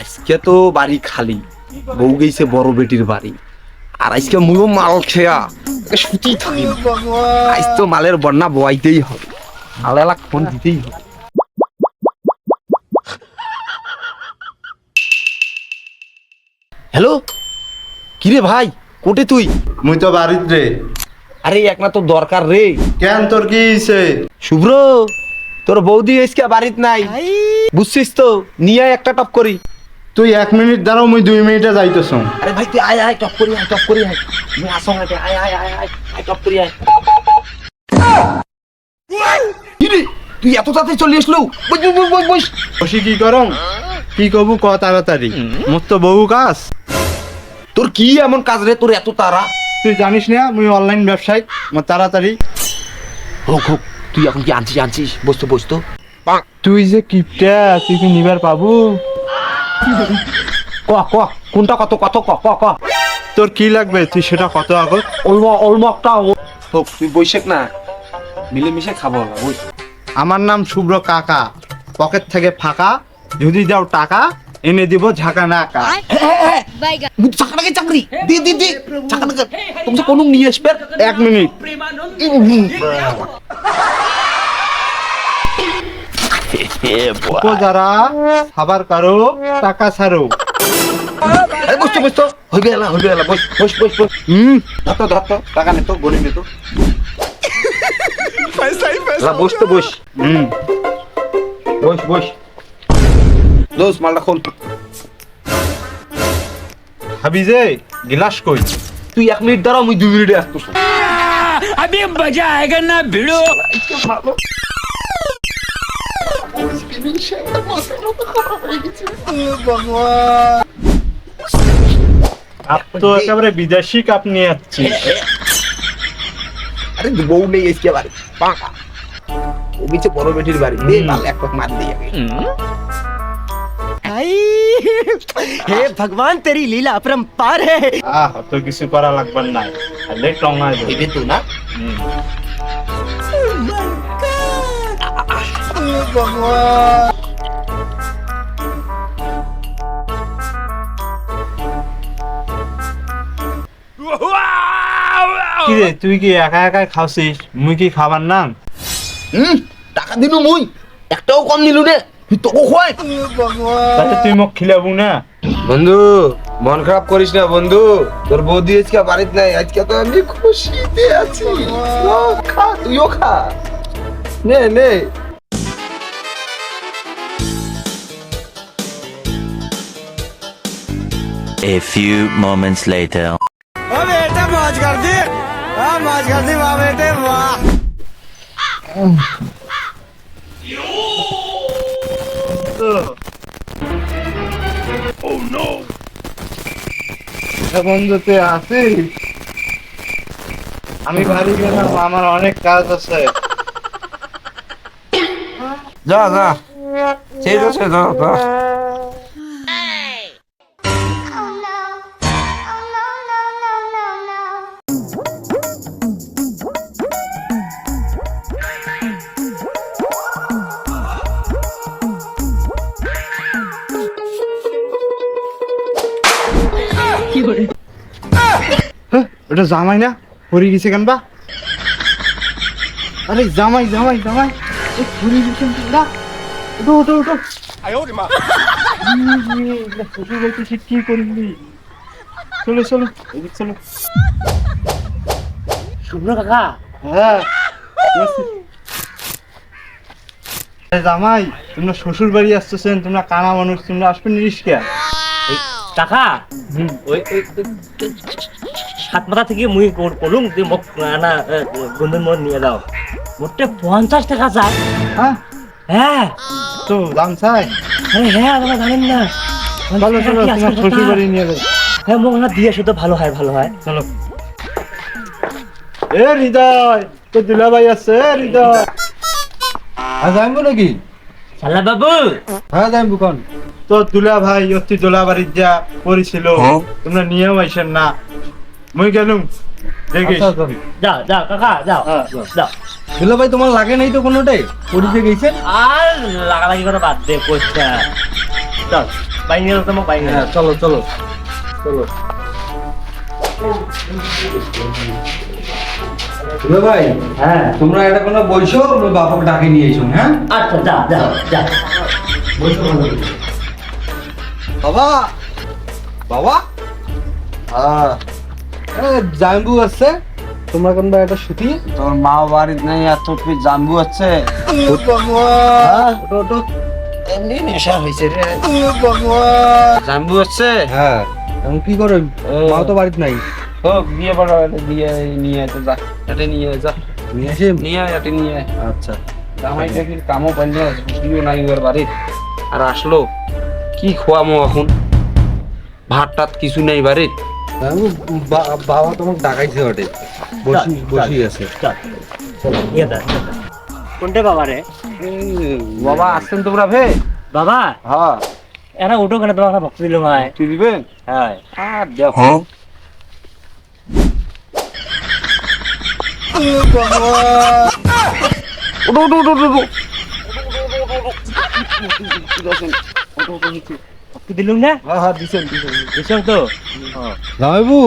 আজকে তো বাড়ি খালি। বউ গেছে বড় বেটির বাড়ি। আর আজকে মুইও মাল খেয়া সুতি থাকি আজ তো মালের বন্যা বয়াইতেই হবে। মাল এলাক ফোন দিতেই হবে। হ্যালো? কিরে ভাই, কোটে তুই? মুই তো বাড়িত রে। আরে এক না তো দরকার রে। কেন? তোর কি হইছে? শুভ্র তোর বৌদি আজকে বাড়িত নাই। বুঝছিস তো? নিয়ে আয় একটা টপ করি। তুই এক মিনিট দাঁড়াও মুই দুই মিনিটে যাইতেছ। আরে ভাই তুই আয় আয় টপ করি আয় টপ করি আয়। তুমি আসো আয় আয় আয় আয় আয় টপ করি আয়। কি রে? তুই এত তাড়াতাড়ি চলে আসলো? বস কি করম? কি কবু ক তাড়াতাড়ি? মোর তো বহু কাজ। তোর কি এমন কাজ রে? তোর এত তারা তুই জানিস না আমি অনলাইন ব্যবসায়ী মোর তাড়াতাড়ি। হোক হোক তুই এখন কি আনছিস আনছিস? বসতো বসতো তুই যে কিপটা তুই কি নিবার পাবো? ক ক কোনটা কত কত ক ক ক? তোর কি লাগবে? তুই সেটা কত আগত অলম অলমকটা হোক তুই বৈশেক না মিলেমিশে খাব না আমার নাম শুভ্র কাকা পকেট থেকে ফাঁকা যদি দাও টাকা এনে দিব ঝাঁকা নাকা বাইগা চাকরাকে চাকরি? দি দি দি। চাকরাকে তুমি কোন নিয়ে আসবে এক মিনিট। যারা খাবার কারও টাকা ছাড়ো। বসতো বসতো হইবে এলা হইবে এলা। বস বস বস বস। হুম। ধরতো ধরতো টাকা নেতো গনি নেতো বসতো বস। হুম। বস বস। দোস মালটা খোল। হাবি যে গিলাস কই? তুই এক মিনিট দাঁড়াও আমি দুই মিনিটে আসতো আমি মজা আয়গা না ভিড়ো। আপ তো একেবারে বিদেশি কাপ নিয়ে যাচ্ছি আরে বউ নেই এসকে বাড়ি। পাঁকা। ও বড় বেটির বাড়ি। দিয়ে মাল এক মার দিয়ে ভাই হে ভগবান তেরি লীলা অপরম্পার হে আহ তো কিছু করা লাগবে না লেট টঙ্গা দিবি তুই কি রে তুই কি একা একা খাওয়াছিস মুই কি খাবার নাম? হুম টাকা দিনু মুই। একটাও কম দিলু রে তুই তোকে খোয়াই তাতে তুই মোক খিলাবু না বন্ধু মন খারাপ করিস না বন্ধু তোর বৌদি আজকে বাড়িতে নাই আজকে তো আমি খুশিতে আছি ও, খা তুইও খা নে নে A few moments later. ओ बेटा मौज कर दी हाँ मौज कर दी वाह बेटे वाह বন্ধু আছিস আমি বাড়ি গেলাম, আমার অনেক কাজ আছে। যা যা। ঠিক আছে যা যা। ওটা জামাই না? পরি গেছে কেন বা? আরে জামাই জামাই জামাই। গেছে না ওটো ওটো ওটো শ্বশুর কি করবি চলো চলো এদিক চলো। শুভ্র কাকা। হ্যাঁ জামাই তোমরা শ্বশুর বাড়ি আসতেছেন তোমরা কানা মানুষ তোমরা আসবেন রিস্কা? কাকা ওই ওই সাত মাথা থেকে মুই কর- করলুম তুই মোক না বন্ধুর মন নিয়ে দাও মোটে পঞ্চাশ টাকা চাই। হ্যাঁ? হ্যাঁ। তো দাম চাই? হ্যাঁ তোমরা জানেন না। চলো চলো তোমার শ্বশুর বাড়ি নিয়ে যাও হ্যাঁ মোক না দিয়ে শুধু ভালো হয় ভালো হয়। চলো। এ হৃদয় তো দুলাভাই আছে এ হৃদয়। হ্যাঁ যাইব নাকি? শালা বাবু! হ্যাঁ যাইব কোন। তো দুলা ভাই অতি দোলা বাড়ির যা পরিছিল তোমরা নিয়েও আইসেন না। মুই গেলুম। দেখিস। আচ্ছা, আচ্ছা। যাও যাও কাকা যাও। যাও। দুলা ভাই তোমার লাগে নাই তো কোনোটাই? গেছেন? আর লাগালাগি করে বাদ দে চল তোমার হ্যাঁ। চলো চলো চলো। ভাই হ্যাঁ। তোমরা এটা কোনো বইছো? আমি বাবাকে ডাকে নিয়ে এসো হ্যাঁ? আচ্ছা যা যাও যা বাবা বাবা। হ্যাঁ এ জাম্বু আছে। তোমরা কোন একটা সুতি? তোর মা বাড়ির নাই আর তোর তুই জানবু আছে? হ্যাঁ? এমনি নেশা হয়েছে রে। জানবু আছে? হ্যাঁ। এখন কি করো? মা তো বাড়িতে নাই। হোক বিয়ে বড় হলে দিয়ে নিয়ে আয় তো যা। এটা নিয়ে আয়, যা। নিয়ে আসি নিয়ে আয় এটা নিয়ে আয়। আচ্ছা। জামাই দেখি কামও পাই না বুঝলিও নাই ওর বাড়ির। আর আসলো? কি খোয়ামো এখন? ভাত টাত কিছু নেই বাড়ির বাবা তোমাকে ডাকাইছে ওটে বসি বসি আছে। চল। চল নিয়ে যা নিয়ে যা। কোনটা বাবা রে? বাবা আসছেন তোমরা ভে বাবা? হ্যাঁ। এরা উঠো কেন তোমার ভক্ত দিল ভাই তুই দিবেন? হ্যাঁ। আর দেখো। উঠো উঠো উঠো উঠো, উঠো। ভক্ত দিলুম না? হ্যাঁ হ্যাঁ দিছেন দিছেন। তো? জামাইবু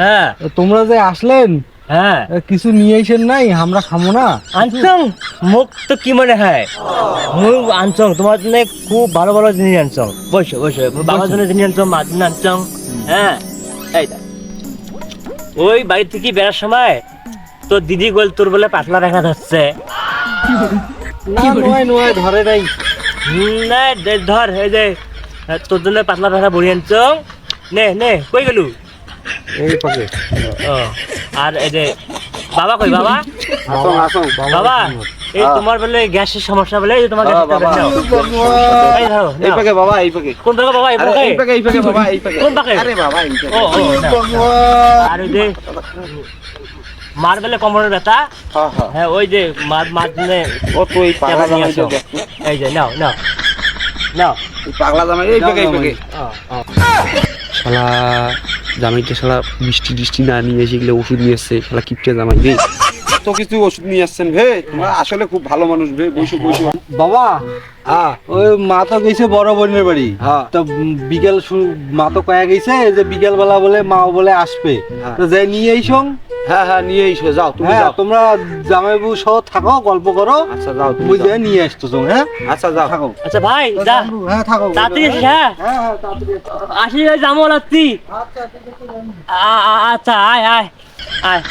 হ্যাঁ। তোমরা যে আসলেন হ্যাঁ। কিছু নিয়ে আইসেন নাই আমরা খামো না। আনছং মোক তো কি মনে হয়? মুই আনছং তোমার জন্য খুব ভালো ভালো জিনিস আনছং বসো বসো বাবার জন্য জিনিস আনছং মার জন্য আনছং হ্যাঁ এই ওই বাড়ি থেকে বেড়ার সময় তোর দিদি গোল তোর বলে পাতলা দেখা যাচ্ছে। না নয় নয় ধরে নাই। না দে- ধর এই যে তোর জন্য পাতলা দেখা বড়ি আনছং। নে নে কই গেলু। এই পাকে ও, আর এই যে বাবা কই বাবা। বাবা এই তোমার বলে গ্যাসের সমস্যা বলে এই তোমার গ্যাসের। এই ধরো, এই পাকে বাবা এই পাকে কোন পাকে বাবা এই পাকে এই পাকে এই পাকে বাবা এই পাকে কোন পাকে? আরে বাবা এই পাকে ও ও আর যে মার বেলে কোমরের ব্যথা। হ্যাঁ হ্যাঁ। হ্যাঁ ওই যে মার মার ও তো এই পাগলা জামাই। এই যে নাও নাও নাও। এই পাগলা জামাই এই পাকে এই পাকে। শালা জামাইটা শালা বৃষ্টি টিষ্টি না নিয়ে এসে এগুলো ওষুধ নিয়ে এসছে। শালা কিপটে জামাই রে। তো কিছু ওষুধ নিয়ে আসছেন ভে তোমরা আসলে খুব ভালো মানুষ ভে বসে বসে। বাবা হ্যাঁ ওই মা তো গেছে বড় বোনের বাড়ি। হ্যাঁ। তো বিকেল মা তো কয়া গেছে যে বিকেল বেলা বলে মা বলে আসবে। তো যাই নিয়ে আইসং। হ্যাঁ হ্যাঁ নিয়ে এসো যাও তুমি হ্যাঁ যাও। তোমরা জামাইবু সহ থাকো গল্প করো। আচ্ছা যাও তুমি বুঝে। নিয়ে আসতেছ হ্যাঁ? আচ্ছা যাও। থাকো। আচ্ছা ভাই যা। হ্যাঁ থাকো। তাড়াতাড়ি হ্যাঁ। হ্যাঁ হ্যাঁ তাড়াতাড়ি আসি ওই যাব লাগছি আ- আ- আচ্ছা আয় আয় আয়।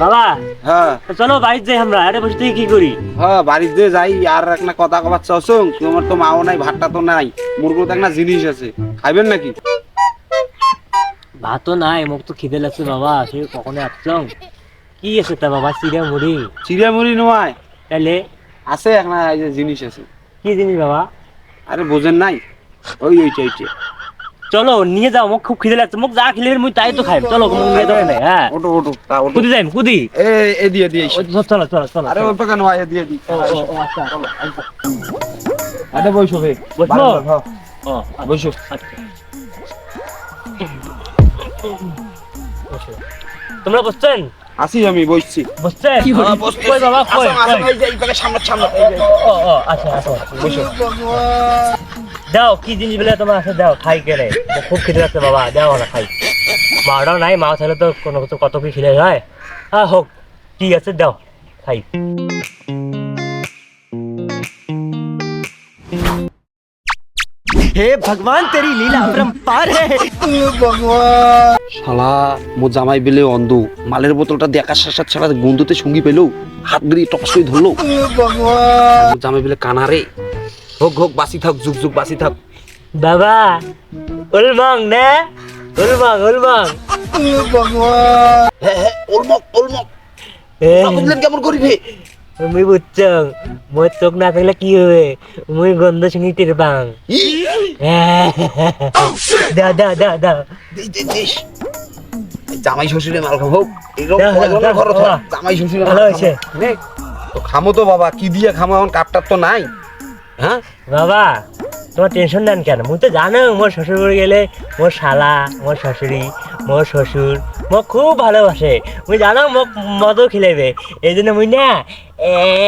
বাবা হ্যাঁ। চলো বাড়িতে যাই আমরা আরে বসে থেকে কি করি? হ্যাঁ বাড়িতে যাই আর একটা কথা কবার চাওছং তোমার তো মাও নাই ভাতটা তো নাই মুরগো তো একটা জিনিস আছে। খাইবেন নাকি? ভাতও নাই মোক তো খিদে লাগছে বাবা সে কখনো আসছং কি আছে তা বাবা চিড়া মুড়ি? চিড়িয়া মুড়ি নয় তাহলে আছে এই যে জিনিস আছে। কি জিনিস বাবা? আরে বোঝেন নাই। ওই ওইটা ওইটা চলো নিয়ে যাও মোক খুব খিদে লাগছে। মোক যা খেলে মুই তাই তো খাই চলো মোক নিয়ে যাও না হ্যাঁ। ওটো ওটো তা ওটো কুদি যাই কুদি। এ এ দিয়ে দিয়ে চলো চলো চলো। আরে ওই পাকা নয় দিয়ে দি ও, ও, ও, আচ্ছা আরে বইসো বে? হ্যাঁ ও বইসো আচ্ছা। বসো। তোমরা বসছেন? আসি আমি বসছি। বসছেন? হ্যাঁ। কই বাবা কই এই যে এই পাকে সামনে সামনে এই যে। ও ও আচ্ছা আচ্ছা বসো। দাও কি জিনিস বলে তোমার আছে দাও খাই কেনে খুব খিদে লাগছে বাবা। দাও না খাই। মাটাও নাই মা তাহলে তো কোনো কিছু কত কি খিলে হয়? হ্যাঁ হোক ঠিক আছে দাও খাই। হে ভগবান তেরি লীলা অপরম্পার হে। ভগবান। শালা মো জামাই বেলে অন্ধ। মালের বোতলটা দেখার সাথে শালা গন্ধতে সঙ্গী পেল। হাত গড়িয়ে টপস করে ধরলো। জামাই বেলে কানারে হোক হোক বাসি থাক যুগ যুগ বাসি থাক। বাবা উলমং না। উলমং উলমং ভগবান। হে হে উলমক উলমক কেমন করিবে? মুই বুঝছং মোর চোখ না থাকলে কি হবে? মুই গন্ধ শুনি টের পাং দা দা দা। দেশ জামাই শ্বশুরে মাল খাব? জামাই শ্বশুরে ভালো হয়েছে। খামো তো বাবা কি দিয়ে খামো এখন? কাপটার তো নাই। হ্যাঁ? বাবা তোমার টেনশন নেন কেন? মুই তো জানো মোর শ্বশুর গেলে মোর শালা মোর শাশুড়ি মোর শ্বশুর মোক খুব ভালোবাসে মুই জানো মোক মদও খেলাইবে এই জন্য মুই না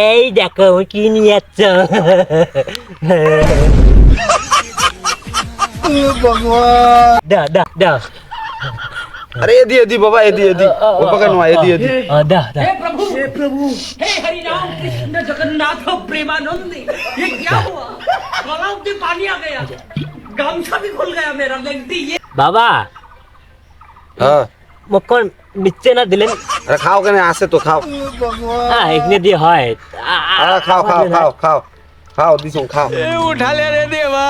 এই দেখো মুই কি নিয়ে যাচ্ছ দাও দাও দাও আরে এদি এদি বাবা এদি এদি ও পাকে নয় এদি এদি ও, দাও দাও हे प्रभु हे हरि राम कृष्ण जगन्नाथ प्रेमानंद ये क्या हुआ गलाव में पानी आ गया गामछा भी खुल गया मेरा लगती ये বাবা হ্যাঁ মক্ষণ মিচ্ছে না দিলেন? আরে খাও কেন আছে তো খাও। হ্যাঁ এখানে দিয়ে হয়। আরে খাও খাও খাও খাও। খাও দিছুন খাও। উঠালে রে দেবা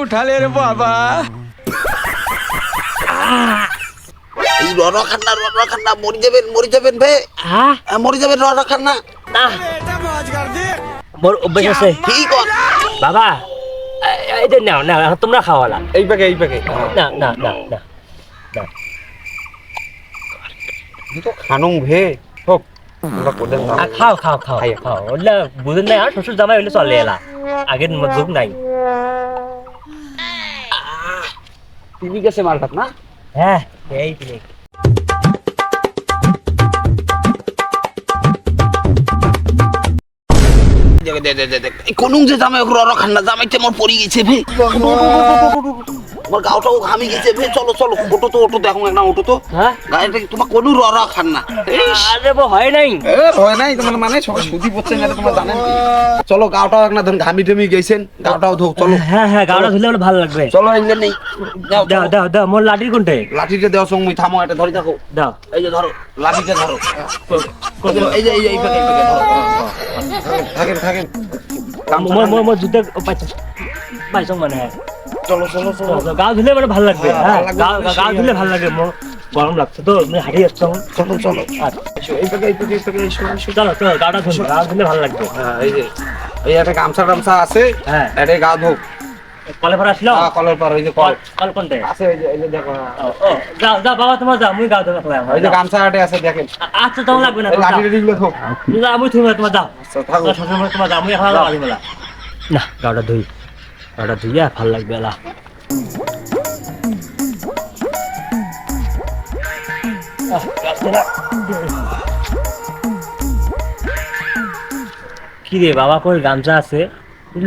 উঠালে রে বাবা। এই রর খান্না রর খান্না মরে যাবেন মরে যাবেন ভাই হ্যাঁ? মরে যাবেন রর খান্না না মোর অভ্যাস আছে। কি কর বাবা এই যে নাও না তোমরা খাওয়ালা। এই পাকে এই পাকে না না না না না। এই তো খানুং ভে? হোক আমরা কোদেন দাও আ, খাও খাও খাও খাই। খাও। ওগুলা বুঝেন নাই আর শ্বশুর জামাই হইলে চলে এলা। আগের যুগ নাই। টিভি গেছে মালটাত না? হ্যাঁ এই তুমি দে দে দে দে কোনুং যে জামাই রর খান্না জামাইতে মোর পড়ি গেছে ভে। আমার গাওটাও ঘামি গেছে ভে চলো চলো ওটো তো ওটো দেখো না ওটো তো। হ্যাঁ? গাড়িটা তোমার কোনু রর খান্না আরে বো হয় নাই। এ ভয় নাই তোমার মানে সবাই সুদি পড়ছে না তোমরা জানেন চলো গাওটাও একটা ধরুন ঘামি টমি গেছেন গাওটাও ধোক চলো। হ্যাঁ হ্যাঁ গাওটা ধুলে আমার ভালো লাগবে। চলো ইঞ্জিন নেই। দাও দাও দাও মোর লাঠির কোনটে? লাঠিটা দেওয়া সঙ্গে থামো এটা ধরে থাকো। দাও। এই যে ধরো লাঠিটা ধরো। এই যে এই যে এই পাকে এই পাকে ধরো। থাকেন থাকেন। মোর মোর মোর যুদ্ধে পাইছো পাইছো মানে। হ্যাঁ চলো চলো চলো। গাও ধুলে মানে ভালো লাগবে। হ্যাঁ, হ্যাঁ গাও ধুলে ভালো লাগবে গরম লাগছে তো আমি হারিয়ে যাচ্ছ চলো চলো। চলো চলো গাওটা ধুল গাও ধুলে ভালো লাগবে। হ্যাঁ, এই যে এই একটা গামছা টামছা আছে হ্যাঁ। এটা গা ধোক। কলে পর আসলো? হ্যাঁ, কলের পর ওই যে কল। কল কল আছে এই যে এই যে দেখো ও ও, যাও যাও বাবা তোমার যাও মুই ধুলে খেলাম ওই যে গামছা আছে দেখেন। আচ্ছা তোমার লাগবে না লাঠি যাও। টাঠি গুলো থোক না আমি তোমার যাও। আচ্ছা, থাকো তোমার শ্বশুর মশাই তোমার যাও মুই এখন না গাওটা ধুই। গাওটা ধুইয়া ভালো লাগবে এলা। কি রে বাবা কই গামছা আছে?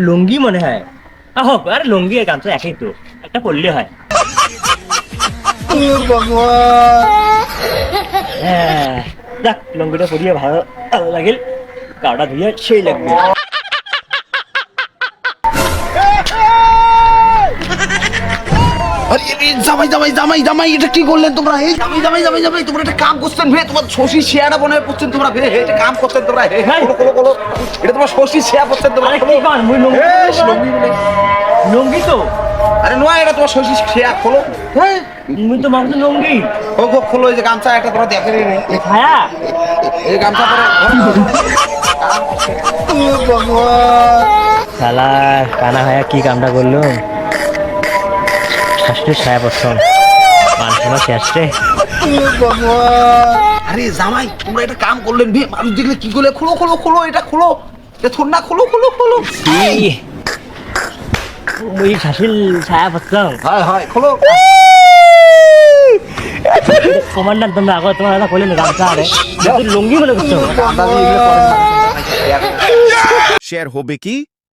লুঙ্গি মনে হয়। আহ, হোক আরে লুঙ্গি আর গামছা একই তো একটা পড়লে হয়। হ্যাঁ যাক লুঙ্গিটা পরিয়ে ভালো ভালো লাগিল। গাওটা ধুইয়া সেই লাগবে। জামাই জামাই জামাই জামাই এটা কি করলেন তোমরা? এই জামাই জামাই জামাই জামাই তোমরা একটা কাম করছেন ভে তোমার শশী শেয়ারটা বনে করছেন তোমরা ভে হে, এটা কাম করছেন তোমরা হে হে, খোলো খোলো এটা তোমার শশী শেয়ার করছেন তোমরা। লুঙ্গি তো? আরে নয় এটা তোমার শশী শেয়ার খোলো। হ্যাঁ মুই তো মাংস লুঙ্গি। ও গো খোলো এই যে গামছা একটা তোমরা দেখেনি ছায়া এই গামছা পরে শালা কানা ভাইয়া কি কামটা করল শাশুড়ি ছায়া পড়ছন মানুষ রে আরে জামাই তোমরা এটা কাম করলেন ভে মানুষ দেখলে কি করলে? খোলো খোলো খোলো এটা খোলো। এটা থোর না খোলো খোলো খোলো। মুই ছায়া হয় হয় খোলো। কমান্ডার তোমরা আগত তোমার এটা করলেন গামছা আরে। লুঙ্গি বলে করছ শেয়ার হবে কি?